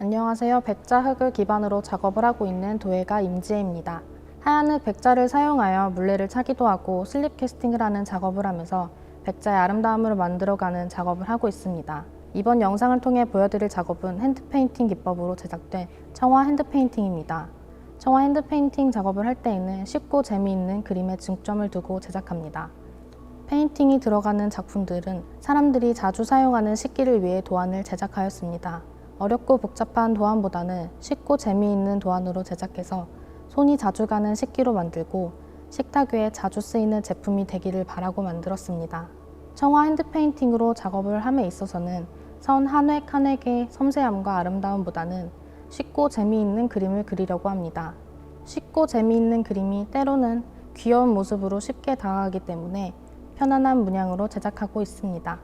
안녕하세요. 백자 흙을 기반으로 작업을 하고 있는 도예가 임지혜입니다. 하얀 흙 백자를 사용하여 물레를 차기도 하고 슬립 캐스팅을 하는 작업을 하면서 백자의 아름다움을 만들어가는 작업을 하고 있습니다. 이번 영상을 통해 보여드릴 작업은 핸드페인팅 기법으로 제작된 청화 핸드페인팅입니다. 청화 핸드페인팅 작업을 할 때에는 쉽고 재미있는 그림에 중점을 두고 제작합니다. 페인팅이 들어가는 작품들은 사람들이 자주 사용하는 식기를 위해 도안을 제작하였습니다. 어렵고 복잡한 도안보다는 쉽고 재미있는 도안으로 제작해서 손이 자주 가는 식기로 만들고 식탁 위에 자주 쓰이는 제품이 되기를 바라고 만들었습니다. 청화 핸드페인팅으로 작업을 함에 있어서는 선 한 획 한 획의 섬세함과 아름다움보다는 쉽고 재미있는 그림을 그리려고 합니다. 쉽고 재미있는 그림이 때로는 귀여운 모습으로 쉽게 다가가기 때문에 편안한 문양으로 제작하고 있습니다.